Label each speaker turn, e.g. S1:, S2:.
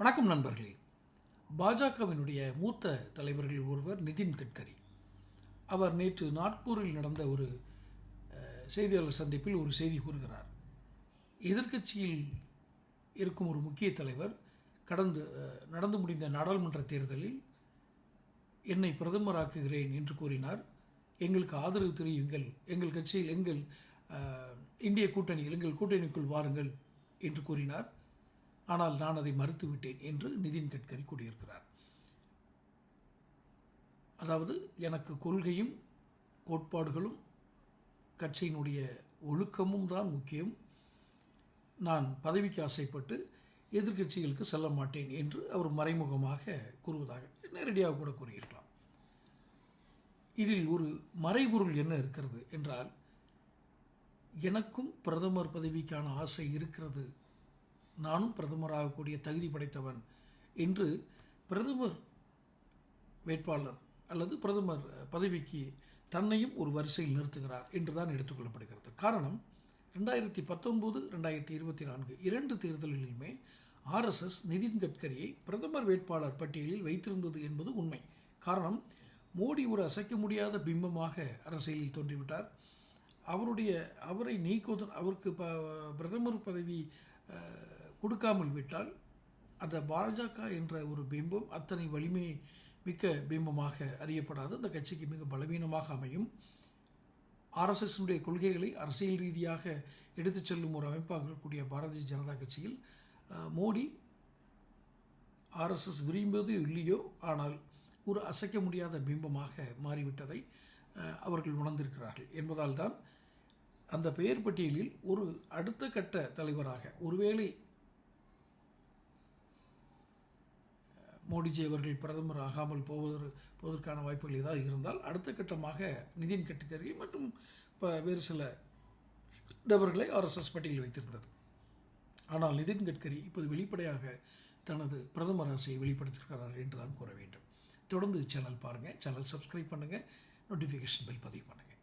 S1: வணக்கம் நண்பர்களே. பாஜகவினுடைய மூத்த தலைவர்களில் ஒருவர் நிதின் கட்கரி. அவர் நேற்று நாக்பூரில் நடந்த ஒரு செய்தியாளர் சந்திப்பில் ஒரு செய்தி கூறுகிறார். எதிர்க்கட்சியில் இருக்கும் ஒரு முக்கிய தலைவர் கடந்து நடந்து முடிந்த நாடாளுமன்ற தேர்தலில் என்னை பிரதமராக்குகிறேன் என்று கூறினார். எங்களுக்கு ஆதரவு தெரியுங்கள் எங்கள் கட்சியில் எங்கள் இந்திய கூட்டணியில் எங்கள் கூட்டணிக்குள் வாருங்கள் என்று கூறினார். ஆனால் நான் அதை மறுத்துவிட்டேன் என்று நிதின் கட்கரி கூறியிருக்கிறார். அதாவது எனக்கு கொள்கையும் கோட்பாடுகளும் கட்சியினுடைய ஒழுக்கமும் தான் முக்கியம். நான் பதவிக்கு ஆசைப்பட்டு எதிர்க்கட்சிகளுக்கு செல்ல மாட்டேன் என்று அவர் மறைமுகமாக கூறுவதாக நேரடியாக கூட கூறியிருக்கலாம். இதில் ஒரு மறைபொருள் என்ன இருக்கிறது என்றால் எனக்கும் பிரதமர் பதவிக்கான ஆசை இருக்கிறது நானும் பிரதமராகக்கூடிய தகுதி படைத்தவன் என்று பிரதமர் வேட்பாளர் அல்லது பிரதமர் பதவிக்கு தன்னையும் ஒரு வரிசையில் நிறுத்துகிறார் என்று தான் எடுத்துக்கொள்ளப்படுகிறது. காரணம் ரெண்டாயிரத்தி பத்தொன்பது ரெண்டாயிரத்தி இருபத்தி நான்கு இரண்டு தேர்தல்களிலுமே ஆர்எஸ்எஸ் நிதின் கட்கரியை பிரதமர் வேட்பாளர் பட்டியலில் வைத்திருந்தது என்பது உண்மை. காரணம் மோடி ஒரு அசைக்க முடியாத பிம்பமாக அரசியலில் தோன்றிவிட்டார். அவருடைய அவரை நீக்குவதன் அவருக்கு ப பிரதமர் பதவி கொடுக்காமல் விட்டால் அந்த பாஜக என்ற ஒரு பிம்பம் அத்தனை வலிமை மிக்க பிம்பமாக அறியப்படாது. அந்த கட்சிக்கு மிக பலவீனமாக அமையும். ஆர்எஸ்எஸ்னுடைய கொள்கைகளை அரசியல் ரீதியாக எடுத்துச் செல்லும் ஒரு அமைப்பாக இருக்கக்கூடிய பாரதிய ஜனதா கட்சியில் மோடி ஆர்எஸ்எஸ் விரும்புவது இல்லையோ ஆனால் ஒரு அசைக்க முடியாத பிம்பமாக மாறிவிட்டதை அவர்கள் உணர்ந்திருக்கிறார்கள் என்பதால் தான் அந்த பெயர் பட்டியலில் ஒரு அடுத்த கட்ட தலைவராக ஒருவேளை மோடிஜி அவர்கள் பிரதமர் ஆகாமல் போவதற்கு போவதற்கான வாய்ப்புகள் ஏதாவது இருந்தால் அடுத்த கட்டமாக நிதின் கட்கரி மற்றும் இப்போ வேறு சில நபர்களை ஆர்எஸ்எஸ் பட்டியலில் வைத்திருந்தது. ஆனால் நிதின் கட்கரி இப்போது வெளிப்படையாக தனது பிரதமர் ஆசையை வெளிப்படுத்தியிருக்கிறார் என்று தான் கூற வேண்டும். தொடர்ந்து சேனல் பாருங்கள் சேனல் சப்ஸ்கிரைப் பண்ணுங்கள் நோட்டிஃபிகேஷன் பெல் பதிவு பண்ணுங்கள்